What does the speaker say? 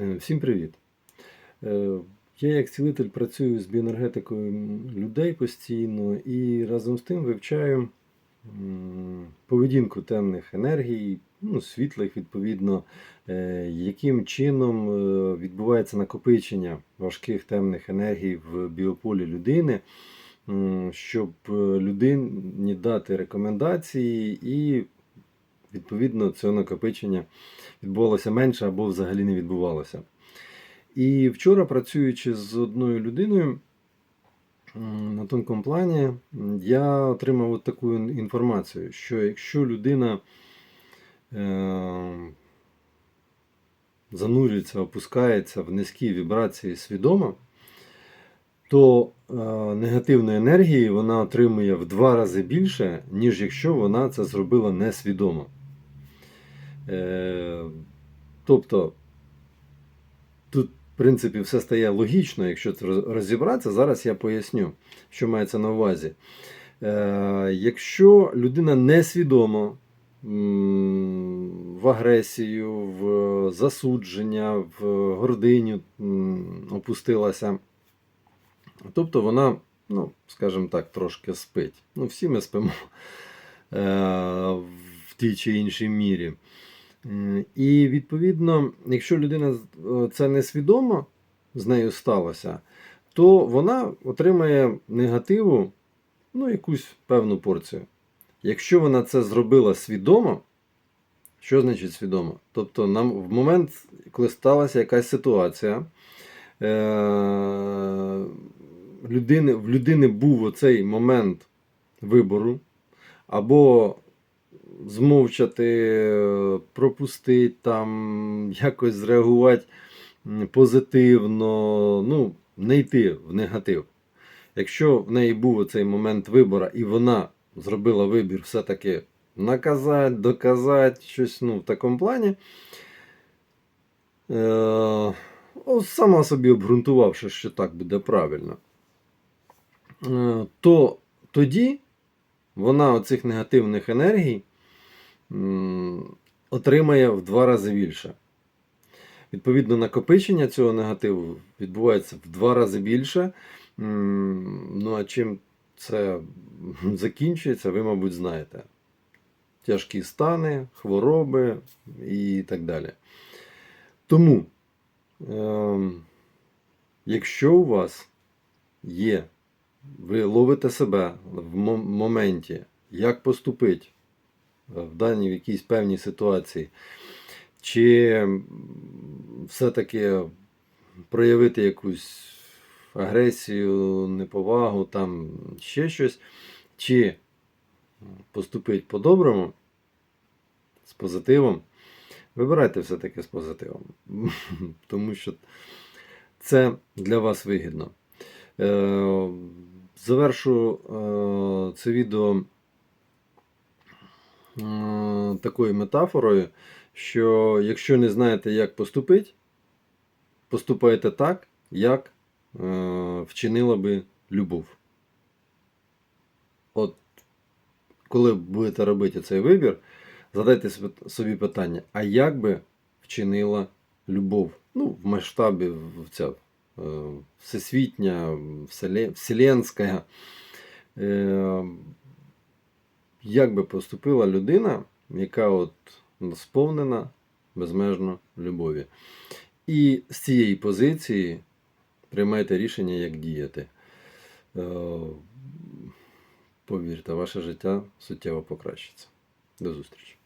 Е, Всім привіт! Е, Я як цілитель працюю з біоенергетикою людей постійно і разом з тим вивчаю поведінку темних енергій, ну, світлих, відповідно, е, яким чином відбувається накопичення важких темних енергій в біополі людини, щоб людині дати рекомендації і відповідно цього накопичення відбувалося менше або взагалі не відбувалося. І вчора, працюючи з одною людиною на тонкому плані, я отримав от таку інформацію, що якщо людина е, занурюється, опускається в низькі вібрації свідомо, то е, негативної енергії вона отримує в два рази більше, ніж якщо вона це зробила несвідомо. Е, тобто, тут, в принципі, все стає логічно, якщо це розібратися. Зараз я поясню, що мається на увазі. Е, якщо людина несвідомо в агресію, в засудження, в гординю опустилася, тобто вона, ну, скажімо так, трошки спить. Ну, всі ми спимо е, в тій чи іншій мірі. І відповідно, якщо людина це несвідомо з нею сталося, то вона отримає негативу ну, якусь певну порцію. Якщо вона це зробила свідомо, що значить свідомо? Тобто, нам в момент, коли сталася якась ситуація, е- людини, в людини був оцей момент вибору, або змовчати, пропустити, там, якось зреагувати позитивно, ну, не йти в негатив. Якщо в неї був цей момент вибору, і вона зробила вибір все-таки наказати, доказати щось ну, в такому плані, е, сама собі обґрунтувавши, що так буде правильно, е, то тоді вона оцих негативних енергій отримає в два рази більше. Відповідно, накопичення цього негативу відбувається в два рази більше. Ну, а чим це закінчується, ви, мабуть, знаєте. Тяжкі стани, хвороби і так далі. Тому, ем, якщо у вас є, ви ловите себе в моменті, як поступити в даній в якійсь певній ситуації, чи все-таки проявити якусь агресію, неповагу, там ще щось, чи поступити по-доброму, з позитивом, вибирайте все-таки з позитивом. Тому що це для вас вигідно. Е, Завершу е, це відео такою метафорою, що якщо не знаєте, як поступити, поступайте так, як е, вчинила би любов. От коли будете робити цей вибір, задайте собі питання, а як би вчинила любов? Ну, в масштабі в ця, е, всесвітня, вселе- вселенська. Як би поступила людина, яка от сповнена безмежно любові. І з цієї позиції приймайте рішення, як діяти. Е, Повірте, ваше життя суттєво покращиться. До зустрічі.